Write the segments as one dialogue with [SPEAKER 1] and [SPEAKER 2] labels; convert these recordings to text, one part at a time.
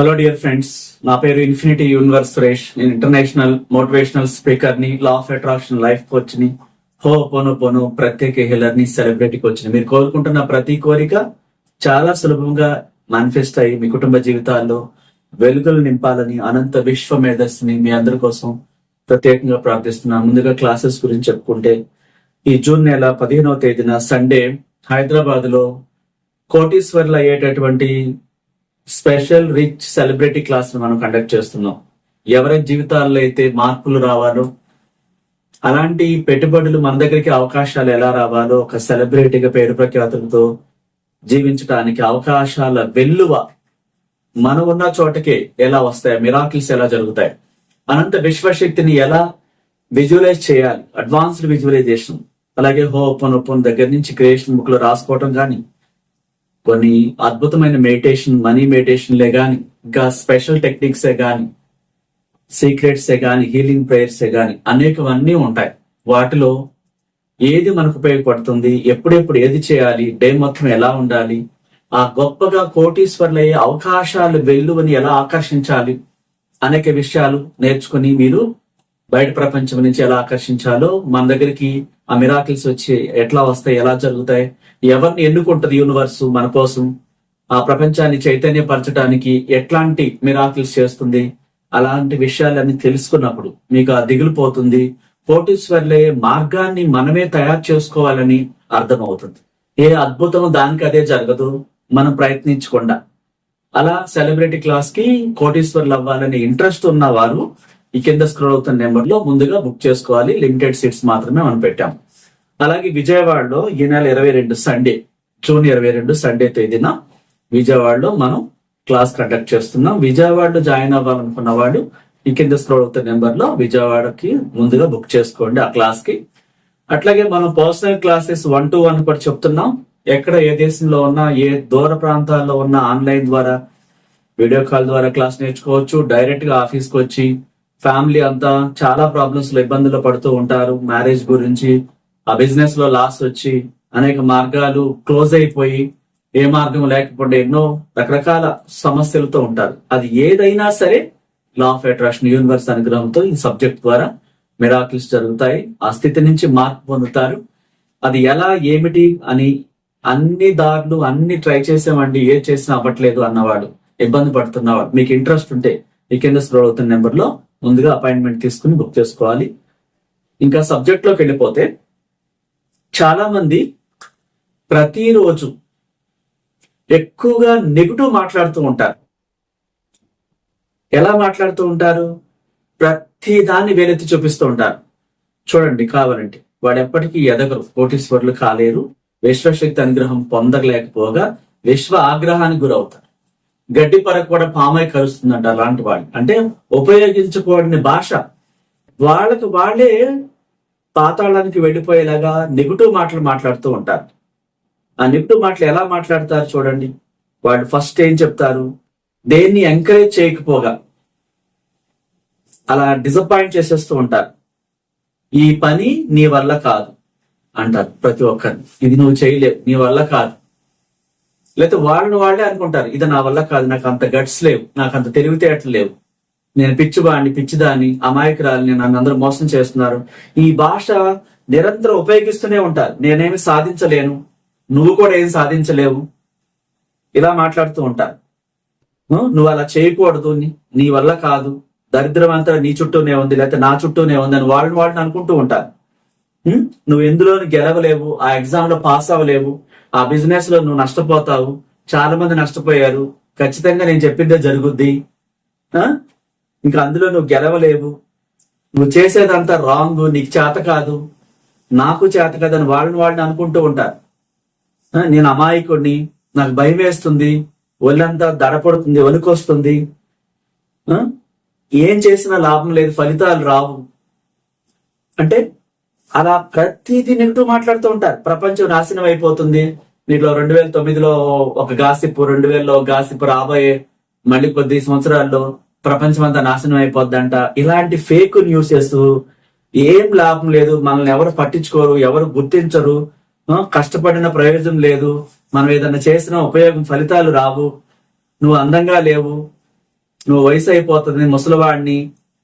[SPEAKER 1] Hello dear friends నా పేరు infinity universe Suresh నేను ఇంటర్నేషనల్ మోటివేషనల్ స్పీకర్ని లా ఆఫ్ అట్రాక్షన్ లైఫ్ కోచ్ని హో పోను పోను ప్రత్యేక హీలర్ని సెలబ్రిటీ కోచ్ని. మీరు కోరుకుంటున్న ప్రతి కోరిక చాలా సులభంగా మేనిఫెస్ట్ అయ్యి మీ కుటుంబ జీవితాల్లో వెలుగులు నింపాలని అనంత విశ్వ మేధస్సుని మీ అందరి కోసం ప్రత్యేకంగా ప్రార్థిస్తున్నాను ముందుగా క్లాసెస్ గురించి చెప్పుకుంటే ఈ జూన్ నెల పదిహేనవ తేదీన సండే హైదరాబాద్లో కోటీశ్వర్లు అయ్యేటటువంటి స్పెషల్ రిచ్ సెలబ్రిటీ క్లాస్ మనం కండక్ట్ చేస్తున్నాం. ఎవరి జీవితాల్లో అయితే మార్పులు రావాలో అలాంటి పెట్టుబడులు మన దగ్గరికి అవకాశాలు ఎలా రావాలో ఒక సెలబ్రిటీగా పేరు ప్రఖ్యాతులతో జీవించడానికి అవకాశాల వెల్లువ మనం ఉన్న చోటకే ఎలా వస్తాయి మిరాకిల్స్ ఎలా జరుగుతాయి అనంత విశ్వశక్తిని ఎలా విజువలైజ్ చేయాలి అడ్వాన్స్డ్ విజువలైజేషన్ అలాగే హోపన్ ఓపెన్ దగ్గర నుంచి క్రియేషన్ బుక్లో రాసుకోవటం కానీ కొన్ని అద్భుతమైన మెడిటేషన్ మనీ మెడిటేషన్లే కానీ ఇంకా స్పెషల్ టెక్నిక్సే కానీ సీక్రెట్సే కానీ హీలింగ్ ప్రేయర్సే కానీ అనేకవన్నీ ఉంటాయి. వాటిలో ఏది మనకు ఉపయోగపడుతుంది ఎప్పుడెప్పుడు ఏది చేయాలి డే మొత్తం ఎలా ఉండాలి ఆ గొప్పగా కోటీశ్వర్లయ్యే అవకాశాలు వెల్లువని ఎలా ఆకర్షించాలి అనేక విషయాలు నేర్చుకుని మీరు బయట ప్రపంచం నుంచి ఎలా ఆకర్షించాలో మన దగ్గరికి ఆ మిరాకిల్స్ వచ్చి ఎట్లా వస్తాయి ఎలా జరుగుతాయి ఎవరిని ఎన్నుకుంటది యూనివర్స్ మన కోసం ఆ ప్రపంచాన్ని చైతన్యపరచడానికి ఎట్లాంటి మిరాకిల్స్ చేస్తుంది అలాంటి విషయాలన్నీ తెలుసుకున్నప్పుడు మీకు ఆ దిగులు పోతుంది కోటీశ్వర్లే మార్గాన్ని మనమే తయారు చేసుకోవాలని అర్థమవుతుంది. ఏ అద్భుతం దానికి అదే జరగదు మనం ప్రయత్నించకుండా. అలా సెలబ్రిటీ క్లాస్కి కోటీశ్వర్లు అవ్వాలని ఇంట్రెస్ట్ ఉన్న వారు ఈ కింద స్క్రోల్ అవుతున్న నెంబర్లో ముందుగా బుక్ చేసుకోవాలి. లిమిటెడ్ సీట్స్ మాత్రమే మనం పెట్టాం అలాగే విజయవాడలో ఈ నెల ఇరవై రెండు సండే జూన్ ఇరవై రెండు సండే తేదీన విజయవాడలో మనం క్లాస్ కండక్ట్ చేస్తున్నాం. విజయవాడలో జాయిన్ అవ్వాలనుకున్న వాళ్ళు ఈ కింద స్క్రోల్ అవుతున్న నెంబర్లో విజయవాడకి ముందుగా బుక్ చేసుకోండి ఆ క్లాస్కి అట్లాగే మనం personal classes one to one కూడా చెప్తున్నాం. ఎక్కడ ఏ దేశంలో ఉన్నా ఏ దూర ప్రాంతాల్లో ఉన్న ఆన్లైన్ ద్వారా వీడియో కాల్ ద్వారా క్లాస్ నేర్చుకోవచ్చు. డైరెక్ట్గా ఆఫీస్కి వచ్చి ఫ్యామిలీ అంతా చాలా ప్రాబ్లమ్స్లో ఇబ్బందులు పడుతూ ఉంటారు. మ్యారేజ్ గురించి ఆ బిజినెస్లో లాస్ వచ్చి అనేక మార్గాలు క్లోజ్ అయిపోయి ఏ మార్గం లేకపోతే ఎన్నో రకరకాల సమస్యలతో ఉంటారు. అది ఏదైనా సరే లా ఆఫ్ అట్రాక్షన్ యూనివర్స్ అనుగ్రహంతో ఈ సబ్జెక్ట్ ద్వారా మిరాకిల్స్ జరుగుతాయి. ఆ స్థితి నుంచి మార్పు పొందుతారు. అది ఎలా ఏమిటి అని అన్ని దారులు అన్ని ట్రై చేసామండి ఏ చేసినా అవ్వట్లేదు అన్నవాడు. ఇబ్బంది పడుతున్నవాడు. మీకు ఇంట్రెస్ట్ ఉంటే ఈ కింద స్క్రోల్ అవుతున్న నెంబర్లో ముందుగా అపాయింట్మెంట్ తీసుకుని బుక్ చేసుకోవాలి. ఇంకా సబ్జెక్ట్లోకి వెళ్ళిపోతే చాలా మంది ప్రతిరోజు ఎక్కువగా నెగిటివ్ మాట్లాడుతూ ఉంటారు. ఎలా మాట్లాడుతూ ఉంటారు? ప్రతి దాన్ని వేలెత్తి చూపిస్తూ ఉంటారు. చూడండి కావాలంటే వాడు ఎప్పటికీ ఎదగరు కోటీశ్వరులు కాలేరు విశ్వశక్తి అనుగ్రహం పొందలేకపోగా విశ్వ ఆగ్రహానికి గురవుతారు. గడ్డి పరకు కూడా పామై కలుస్తుందంట అలాంటి వాళ్ళు అంటే ఉపయోగించకూడని భాష. వాళ్ళకి వాళ్ళే పాతాళానికి వెళ్ళిపోయేలాగా నెగిటివ్ మాటలు మాట్లాడుతూ ఉంటారు. ఆ నెగిటివ్ మాటలు ఎలా మాట్లాడతారు చూడండి. వాళ్ళు ఫస్ట్ ఏం చెప్తారు? దేన్ని ఎంకరేజ్ చేయకపోగా. అలా డిసప్పాయింట్ చేసేస్తూ ఉంటారు. ఈ పని నీ వల్ల కాదు అంటారు ప్రతి ఒక్కరిని. ఇది నువ్వు చేయలేవు నీ వల్ల కాదు. లేకపోతే వాళ్ళని వాళ్ళే అనుకుంటారు ఇది నా వల్ల కాదు నాకు అంత గట్స్ లేవు నాకు అంత తెలివితేటలు లేవు. నేను పిచ్చివాడిని పిచ్చిదాన్ని అమాయకురాలిని నన్ను అందరూ మోసం చేస్తున్నారు. ఈ భాష నిరంతరం ఉపయోగిస్తూనే ఉంటారు. నేనేమి సాధించలేను నువ్వు కూడా ఏం సాధించలేవు. ఇలా మాట్లాడుతూ ఉంటారు. నువ్వు అలా చేయకూడదు నీ- వల్ల కాదు దరిద్రం అంతా నీ చుట్టూనే ఉంది లేకపోతే నా చుట్టూనే ఉంది అని వాళ్ళని వాళ్ళని అనుకుంటూ ఉంటారు. నువ్వు ఎందులోని గెలవలేవు ఆ ఎగ్జామ్లో పాస్ అవ్వలేవు ఆ బిజినెస్లో నువ్వు నష్టపోతావు. చాలా మంది నష్టపోయారు. ఖచ్చితంగా నేను చెప్పిందే జరుగుద్ది. ఇంకా అందులో నువ్వు గెలవలేవు. నువ్వు చేసేదంతా రాంగ్ నీకు చేత కాదు. నాకు చేత కాదని వాళ్ళని వాళ్ళని అనుకుంటూ ఉంటారు. నేను అమాయకుడిని. నాకు భయం వేస్తుంది. ఒళ్ళంతా దడపడుతుంది వణుకొస్తుంది. ఏం చేసినా లాభం లేదు ఫలితాలు రావు. అంటే అలా ప్రతిదీ నెగిటివ్ మాట్లాడుతూ ఉంటారు. ప్రపంచం నాశనం అయిపోతుంది. దీంట్లో రెండు వేల తొమ్మిదిలో ఒక గాసిప్ రెండు వేలలో గాసిప్ రాబోయే మళ్ళీ కొద్ది సంవత్సరాల్లో ప్రపంచం అంతా నాశనం అయిపోద్దంట. ఇలాంటి ఫేక్ న్యూసెస్ ఏం లాభం లేదు. మనల్ని ఎవరు పట్టించుకోరు ఎవరు గుర్తించరు. కష్టపడిన ప్రయోజనం లేదు. మనం ఏదైనా చేసిన ఉపయోగం ఫలితాలు రావు. నువ్వు అందంగా లేవు. నువ్వు వయసు అయిపోతుంది ముసలివాడిని.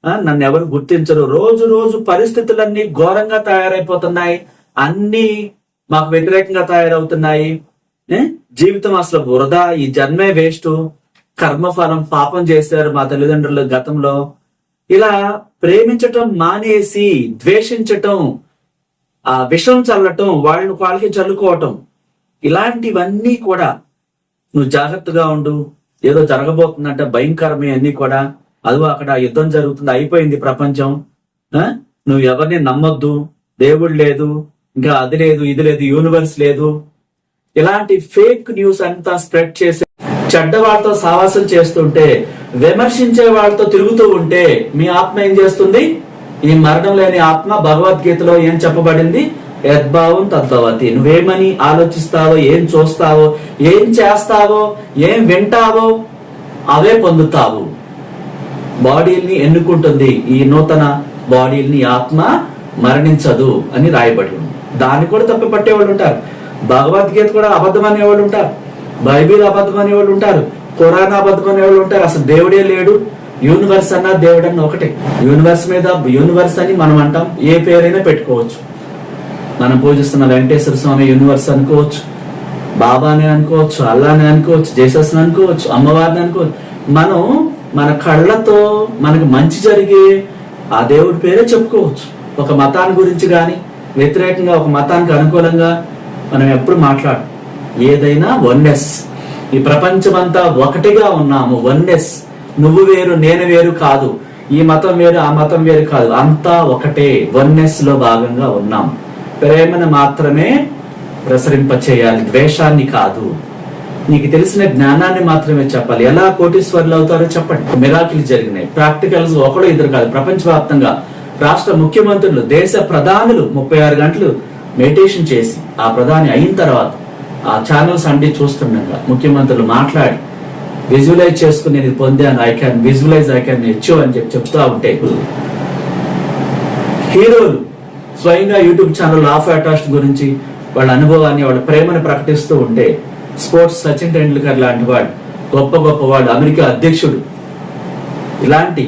[SPEAKER 1] నన్ను ఎవరు గుర్తించరు. రోజు రోజు పరిస్థితులన్నీ ఘోరంగా తయారైపోతున్నాయి. అన్ని మాకు వ్యతిరేకంగా తయారవుతున్నాయి. ఏ? జీవితం అసలు వృధా. ఈ జన్మే వేస్ట్. కర్మఫలం పాపం చేశారు మా తల్లిదండ్రులు గతంలో. ఇలా ప్రేమించటం మానేసి ద్వేషించటం ఆ విషం చల్లటం వాళ్ళని వాళ్ళకి చల్లుకోవటం ఇలాంటివన్నీ కూడా నువ్వు జాగ్రత్తగా ఉండు. ఏదో జరగబోతుందంటే భయంకరమే అన్ని కూడా అదిగో అక్కడ యుద్ధం జరుగుతుంది అయిపోయింది ప్రపంచం. నువ్వు ఎవరిని నమ్మొద్దు. దేవుడు లేదు ఇంకా అది లేదు ఇది లేదు యూనివర్స్ లేదు. ఇలాంటి ఫేక్ న్యూస్ అంతా స్ప్రెడ్ చేసి చెడ్డవాడితో సావాసం చేస్తుంటే విమర్శించే వాళ్ళతో తిరుగుతూ ఉంటే మీ ఆత్మ ఏం చేస్తుంది? ఈ మరణం లేని ఆత్మ భగవద్గీతలో ఏం చెప్పబడింది? యద్భావం తద్భవతి నువ్వేమని ఆలోచిస్తావో ఏం చూస్తావో ఏం చేస్తావో ఏం వింటావో అవే పొందుతావు. బాడీల్ని ఎన్నుకుంటుంది. ఈ నూతన బాడీల్ని ఆత్మ మరణించదు అని రాయబడి ఉంది. దాన్ని కూడా తప్పు పట్టేవాళ్ళు ఉంటారు. భగవద్గీత కూడా అబద్ధం అనేవాళ్ళు ఉంటారు. బైబిల్ అబద్ధం అనేవాళ్ళు ఉంటారు. ఖురాన్ అబద్ధం అనేవాళ్ళు ఉంటారు. అసలు దేవుడే లేడు. యూనివర్స్ అన్న దేవుడు అన్న ఒకటే. యూనివర్స్ మీద యూనివర్స్ అని మనం అంటాం. ఏ పేరైనా పెట్టుకోవచ్చు. మనం పూజిస్తున్న వెంకటేశ్వర స్వామి యూనివర్స్ అనుకోవచ్చు. బాబాని అనుకోవచ్చు అల్లాని అనుకోవచ్చు జేసస్ అనుకోవచ్చు అమ్మవారిని అనుకోవచ్చు. మనం మన కళ్ళతో మనకు మంచి జరిగే ఆ దేవుడి పేరే చెప్పుకోవచ్చు. ఒక మతాన్ని గురించి కానీ వ్యతిరేకంగా ఒక మతానికి అనుకూలంగా మనం ఎప్పుడు మాట్లాడు ఏదైనా వన్నెస్ ఈ ప్రపంచమంతా ఒకటిగా ఉన్నాము వన్నెస్ నువ్వు వేరు నేను వేరు కాదు. ఈ మతం వేరు ఆ మతం వేరు కాదు. అంతా ఒకటే వన్నెస్లో భాగంగా ఉన్నాం ప్రేమను మాత్రమే ప్రసరింప చేయాలి ద్వేషాన్ని కాదు. నీకు తెలిసిన జ్ఞానాన్ని మాత్రమే చెప్పాలి. ఎలా కోటీశ్వర్లు అవుతారో చెప్పండి. మిరాకిల్ జరిగినాయి. ప్రాక్టికల్స్ ఒకడు ఇద్దరు కాదు. ప్రపంచవ్యాప్తంగా రాష్ట్ర ముఖ్యమంత్రులు దేశ ప్రధానులు ముప్పై ఆరు గంటలు మెడిటేషన్ చేసి ఆ ప్రధాని అయిన తర్వాత ఆ ఛానల్స్ అన్ని చూస్తుండగా ముఖ్యమంత్రులు మాట్లాడి విజువలైజ్ చేసుకుని నేను పొందాను. I can visualize I can achieve అని చెప్పి చెప్తా ఉంటే హీరోలు స్వయంగా యూట్యూబ్ ఛానల్ ఆఫ్ అటాస్ట్ గురించి వాళ్ళ అనుభవాన్ని వాళ్ళ ప్రేమను ప్రకటిస్తూ ఉంటే స్పోర్ట్స్ సచిన్ టెండూల్కర్ లాంటి వాడు గొప్ప గొప్ప వాడు అమెరికా అధ్యక్షుడు. ఇలాంటి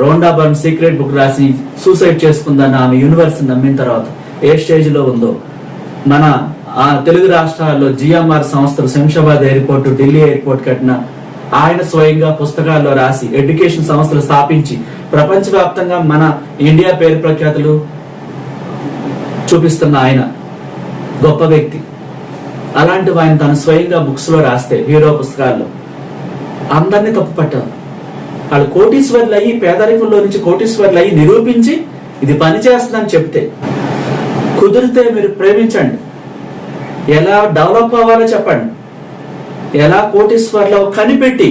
[SPEAKER 1] రోండా బర్న్ సీక్రెట్ బుక్ రాసి సూసైడ్ చేసుకుందని ఆమె యూనివర్స్ నమ్మిన తర్వాత ఏ స్టేజ్లో ఉందో మన ఆ తెలుగు రాష్ట్రాల్లో జిఎంఆర్ సంస్థలు శంషాబాద్ ఎయిర్పోర్ట్ ఢిల్లీ ఎయిర్పోర్ట్ కట్టిన ఆయన స్వయంగా పుస్తకాల్లో రాసి ఎడ్యుకేషన్ సంస్థలు స్థాపించి ప్రపంచవ్యాప్తంగా మన ఇండియా పేరు ప్రఖ్యాతులు చూపిస్తున్న ఆయన గొప్ప వ్యక్తి. అలాంటి ఆయన తను స్వయంగా బుక్స్లో రాస్తే హీరో పుస్తకాల్లో. అందరినీ తప్పు పట్టారు వాళ్ళు కోటీశ్వర్లు అయ్యి పేదరికంలో నుంచి కోటీశ్వర్లు అయ్యి నిరూపించి ఇది పని చేస్తుందని చెప్తే కుదిరితే మీరు ప్రేమించండి. ఎలా డెవలప్ అవ్వాలో చెప్పండి. ఎలా కోటీశ్వర్లో కనిపెట్టి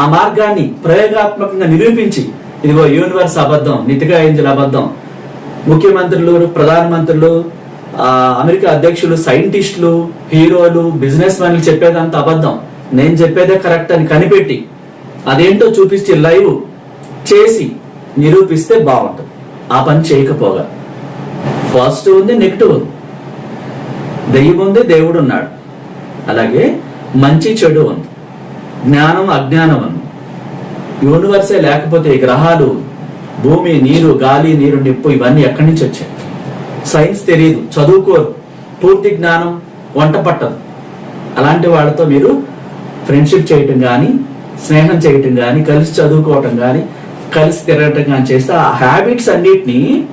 [SPEAKER 1] ఆ మార్గాన్ని ప్రయోగాత్మకంగా నిరూపించి ఇదిగో యూనివర్స్ అబద్ధం నితిగా ఏంజల్ అబద్ధం ముఖ్యమంత్రులు ప్రధానమంత్రులు అమెరికా అధ్యక్షులు సైంటిస్టులు హీరోలు బిజినెస్ మ్యాన్లు చెప్పేదంత అబద్ధం. నేను చెప్పేదే కరెక్ట్ అని కనిపెట్టి అదేంటో చూపించి లైవ్ చేసి నిరూపిస్తే బాగుంటుంది. ఆ పని చేయకపోగా. పాజిటివ్ ఉంది నెగిటివ్ ఉంది. దెయ్యం ఉంది దేవుడు ఉన్నాడు. అలాగే మంచి చెడు ఉంది. జ్ఞానం అజ్ఞానం ఉంది. యూనివర్సే లేకపోతే గ్రహాలు భూమి నీరు గాలి నీరు నిప్పు ఇవన్నీ ఎక్కడి నుంచి వచ్చాయి? సైన్స్ తెలియదు చదువుకోరు. పూర్తి జ్ఞానం వంట పట్టదు. అలాంటి వాళ్ళతో మీరు ఫ్రెండ్షిప్ చేయటం కానీ స్నేహం చేయటం కానీ కలిసి చదువుకోవటం కానీ కలిసి తిరగటం కానీ చేస్తే ఆ హ్యాబిట్స్ అన్నిటినీ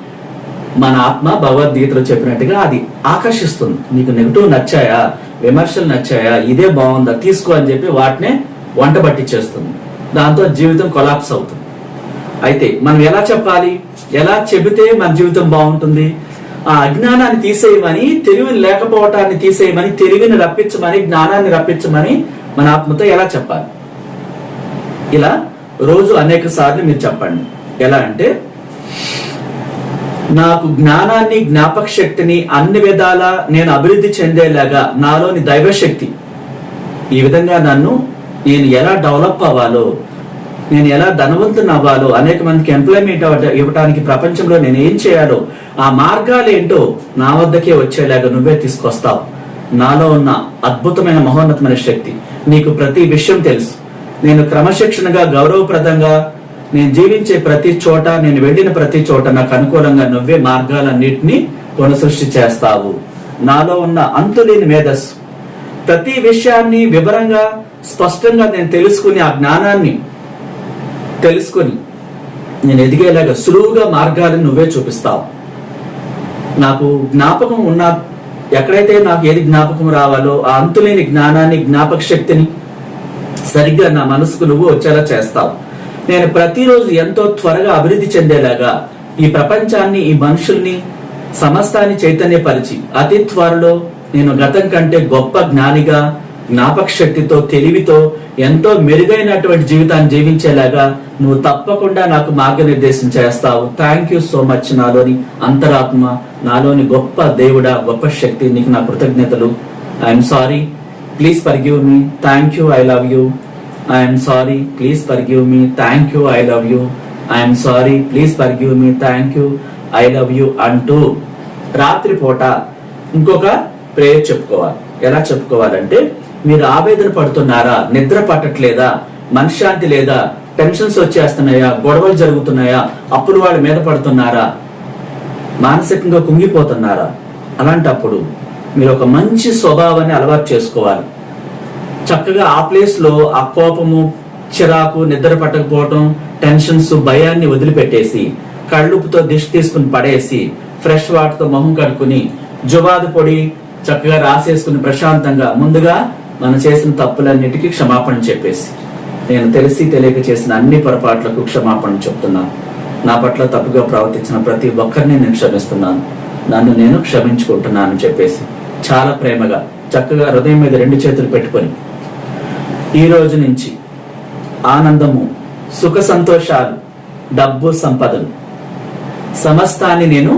[SPEAKER 1] మన ఆత్మ భగవద్గీతలో చెప్పినట్టుగా అది ఆకర్షిస్తుంది. నీకు నెగిటివ్ నచ్చాయా? విమర్శలు నచ్చాయా? ఇదే బాగుందా? తీసుకో అని చెప్పి వాటినే వంట పట్టించేస్తుంది. దాంతో జీవితం కొలాప్స్ అవుతుంది. అయితే మనం ఎలా చెప్పాలి? ఎలా చెబితే మన జీవితం బాగుంటుంది? ఆ అజ్ఞానాన్ని తీసేయమని తెలివిని లేకపోవటాన్ని తీసేయమని తెలివిని రప్పించమని జ్ఞానాన్ని రప్పించమని మన ఆత్మతో ఎలా చెప్పాలి? ఇలా రోజు అనేక సార్లు మీరు చెప్పండి. ఎలా అంటే నాకు జ్ఞానాన్ని జ్ఞాపక శక్తిని అన్ని విధాల నేను అభివృద్ధి చెందేలాగా నాలోని దైవశక్తి ఈ విధంగా నన్ను నేను ఎలా డెవలప్ అవ్వాలో నేను ఎలా ధనవంతుని అవ్వాలో అనేక మందికి ఎంప్లాయ్మెంట్ ఇవ్వడానికి ప్రపంచంలో నేను ఏం చేయాలో ఆ మార్గాలు ఏంటో నా వద్దకే వచ్చేలాగా నువ్వే తీసుకొస్తావు. నాలో ఉన్న అద్భుతమైన మహోన్నతమైన శక్తి. నీకు ప్రతి విషయం తెలుసు. నేను క్రమశిక్షణగా గౌరవప్రదంగా నేను జీవించే ప్రతి చోట నేను వెళ్ళిన ప్రతి చోట నాకు అనుకూలంగా నువ్వే మార్గాలన్నింటినీ పునసృష్టి చేస్తావు. నాలో ఉన్న అంతులేని మేధస్సు. ప్రతి విషయాన్ని వివరంగా స్పష్టంగా నేను తెలుసుకుని ఆ జ్ఞానాన్ని తెలుసుకొని నేను ఎదిగేలాగా సులువుగా మార్గాలను నువ్వే చూపిస్తావు. నాకు జ్ఞాపకం ఉన్న ఎక్కడైతే నాకు ఏది జ్ఞాపకం రావాలో ఆ అంతులేని జ్ఞానాన్ని జ్ఞాపక శక్తిని సరిగ్గా నా మనసుకు నువ్వు వచ్చేలా చేస్తావు. నేను ప్రతిరోజు ఎంతో త్వరగా అభివృద్ధి చెందేలాగా ఈ ప్రపంచాన్ని ఈ మనుషుల్ని సమస్తాన్ని చైతన్యపరిచి అతి త్వరలో నేను గతం కంటే గొప్ప జ్ఞానిగా జ్ఞాపక శక్తితో తెలివితో ఎంతో మెరుగైనటువంటి జీవితాన్ని జీవించేలాగా నువ్వు తప్పకుండా నాకు మార్గనిర్దేశం చేస్తావు. థ్యాంక్ యూ సో మచ్ నాలోని అంతరాత్మ నాలోని గొప్ప దేవుడా గొప్ప శక్తి నీకు నా కృతజ్ఞతలు. I'm sorry please forgive me thank you I love you I'm sorry please forgive me thank you I love you I'm sorry please forgive me thank you I love you అంటూ రాత్రిపూట ఇంకొక ప్రేయర్ చెప్పుకోవాలి. ఎలా చెప్పుకోవాలంటే మీరు ఆవేదన పడుతున్నారా? నిద్ర పట్టట్లేదా? మనశ్శాంతి లేదా? టెన్షన్స్ వచ్చేస్తున్నాయా? గొడవలు జరుగుతున్నాయా? అప్పుడు వాళ్ళ మీద పడుతున్నారా? మానసికంగా కుంగిపోతున్నారా? అలాంటప్పుడు మీరు ఒక మంచి స్వభావాన్ని అలవాటు చేసుకోవాలి. చక్కగా ఆ ప్లేస్లో ఆ కోపము చిరాకు నిద్ర పట్టకపోవటం టెన్షన్స్ భయాన్ని వదిలిపెట్టేసి కళ్ళుపుతో దిష్టి తీసుకుని పడేసి ఫ్రెష్ వాటర్తో మొహం కడుక్కుని జువాదు పొడి చక్కగా రాసేసుకుని ప్రశాంతంగా ముందుగా మనం చేసిన తప్పులన్నిటికీ క్షమాపణ చెప్పేసి నేను తెలిసి తెలియక చేసిన అన్ని పొరపాట్లకు క్షమాపణ చెప్తున్నాను. నా పట్ల తప్పుగా ప్రవర్తించిన ప్రతి ఒక్కరిని నేను క్షమిస్తున్నాను. నన్ను నేను క్షమించుకుంటున్నాను అని చెప్పేసి చాలా ప్రేమగా చక్కగా హృదయం మీద రెండు చేతులు పెట్టుకొని ఈ రోజు నుంచి ఆనందము సుఖ సంతోషాలు డబ్బు సంపదలు సమస్తాన్ని నేను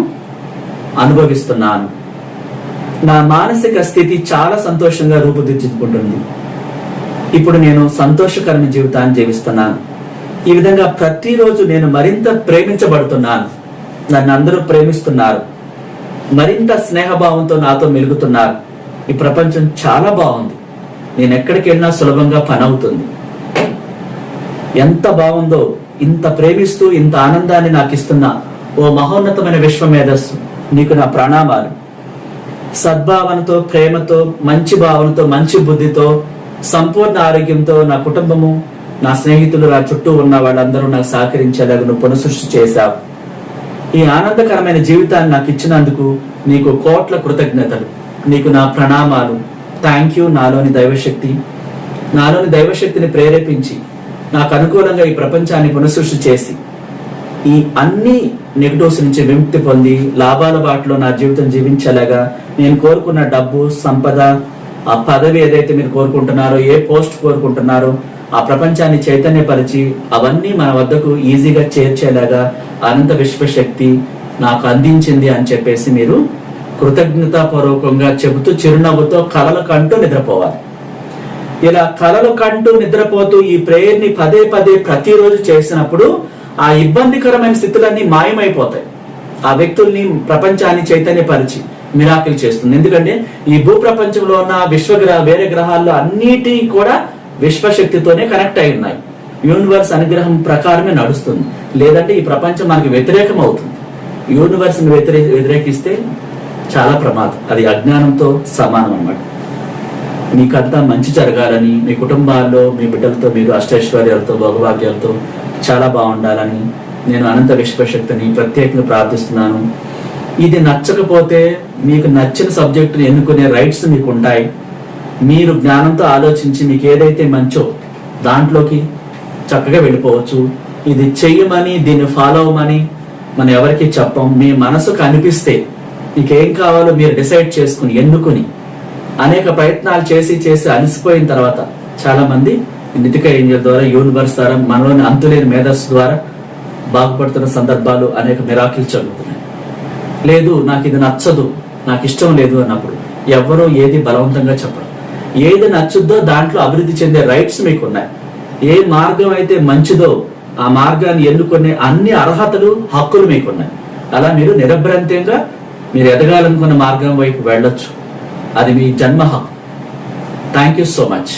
[SPEAKER 1] అనుభవిస్తున్నాను. నా మానసిక స్థితి చాలా సంతోషంగా రూపుదిద్దుకుంటుంది. ఇప్పుడు నేను సంతోషకరమైన జీవితాన్ని జీవిస్తున్నాను. ఈ విధంగా ప్రతిరోజు నేను మరింత ప్రేమించబడుతున్నాను. నన్ను అందరూ ప్రేమిస్తున్నారు. మరింత స్నేహభావంతో నాతో మెలుగుతున్నారు. ఈ ప్రపంచం చాలా బాగుంది. నేను ఎక్కడికి వెళ్ళినా సులభంగా పని అవుతుంది. ఎంత బాగుందో ఇంత ప్రేమిస్తూ ఇంత ఆనందాన్ని నాకు ఇస్తున్న ఓ మహోన్నతమైన విశ్వ మేధస్సు నీకు నా ప్రణామాలు. సద్భావనతో ప్రేమతో మంచి భావనతో మంచి బుద్ధితో సంపూర్ణ ఆరోగ్యంతో నా కుటుంబము నా స్నేహితులు నా చుట్టూ ఉన్న వాళ్ళందరూ నాకు సహకరించేలాగా నువ్వు పునఃసృష్టి చేశావు. ఈ ఆనందకరమైన జీవితాన్ని నాకు ఇచ్చినందుకు నీకు కోట్ల కృతజ్ఞతలు. నీకు నా ప్రణామాలు. థ్యాంక్ యూ నాలోని దైవశక్తి. నాలోని దైవశక్తిని ప్రేరేపించి నాకు అనుకూలంగా ఈ ప్రపంచాన్ని పునఃసృష్టి చేసి ఈ అన్ని నెగటివ్స్ నుంచి విముక్తి పొంది లాభాల బాటలో నా జీవితం జీవించేలాగా నేను కోరుకున్న డబ్బు సంపద ఆ పదవి ఏదైతే మీరు కోరుకుంటున్నారో ఏ పోస్ట్ కోరుకుంటున్నారో ఆ ప్రపంచాన్ని చైతన్యపరిచి అవన్నీ మన వద్దకు ఈజీగా చేర్చేలాగా అనంత విశ్వశక్తి నాకు అందించింది అని చెప్పేసి మీరు కృతజ్ఞతాపూర్వకంగా చెబుతూ చిరునవ్వుతో కలలు కంటూ నిద్రపోవాలి. ఇలా కలలు కంటూ నిద్రపోతూ ఈ ప్రేయర్ని పదే పదే ప్రతిరోజు చేసినప్పుడు ఆ ఇబ్బందికరమైన స్థితులన్నీ మాయమైపోతాయి. ఆ వ్యక్తుల్ని ప్రపంచాన్ని చైతన్యపరిచి మిరాకిల్ చేస్తుంది. ఎందుకంటే ఈ భూ ప్రపంచంలో ఉన్న విశ్వగ్రహ వేరే గ్రహాల్లో అన్నిటి కూడా విశ్వశక్తితోనే కనెక్ట్ అయి ఉన్నాయి. యూనివర్స్ అనుగ్రహం ప్రకారమే నడుస్తుంది. లేదంటే ఈ ప్రపంచం మనకి వ్యతిరేకం అవుతుంది యూనివర్స్ని వ్యతిరే వ్యతిరేకిస్తే చాలా ప్రమాదం. అది అజ్ఞానంతో సమానం అన్నమాట. మీకంతా మంచి జరగాలని మీ కుటుంబాల్లో మీ బిడ్డలతో మీరు అష్టైశ్వర్యాలతో భోగభాగ్యాలతో చాలా బాగుండాలని నేను అనంత విశ్వశక్తిని ప్రత్యేకంగా ప్రార్థిస్తున్నాను. ఇది నచ్చకపోతే మీకు నచ్చిన సబ్జెక్టుని ఎన్నుకునే రైట్స్ మీకు ఉంటాయి. మీరు జ్ఞానంతో ఆలోచించి మీకు ఏదైతే మంచో దాంట్లోకి చక్కగా వెళ్ళిపోవచ్చు. ఇది చెయ్యమని దీన్ని ఫాలో అవ్వమని మనం ఎవరికి చెప్పం. మీ మనసుకు అనిపిస్తే మీకు ఏం కావాలో మీరు డిసైడ్ చేసుకుని ఎన్నుకుని అనేక ప్రయత్నాలు చేసి చేసి అలసిపోయిన తర్వాత చాలామంది నితిక ఏంజల్ ద్వారా యూనివర్స్ ద్వారా మనలోని అంతులేని మేధస్సు ద్వారా బాగుపడుతున్న సందర్భాలు అనేక మిరాకిల్ జరుగుతున్నాయి. లేదు నాకు ఇది నచ్చదు నాకు ఇష్టం లేదు అన్నప్పుడు ఎవరో ఏది బలవంతంగా చెప్పరు. ఏది నచ్చుద్దో దాంట్లో అభివృద్ధి చెందే రైట్స్ మీకు ఉన్నాయి ఏ మార్గం అయితే మంచిదో ఆ మార్గాన్ని ఎన్నుకునే అన్ని అర్హతలు హక్కులు మీకున్నాయి. అలా మీరు నిరభ్రంతంగా మీరు ఎదగాలనుకున్న మార్గం వైపు వెళ్ళొచ్చు. అది మీ జన్మ హక్కు. Thank you so much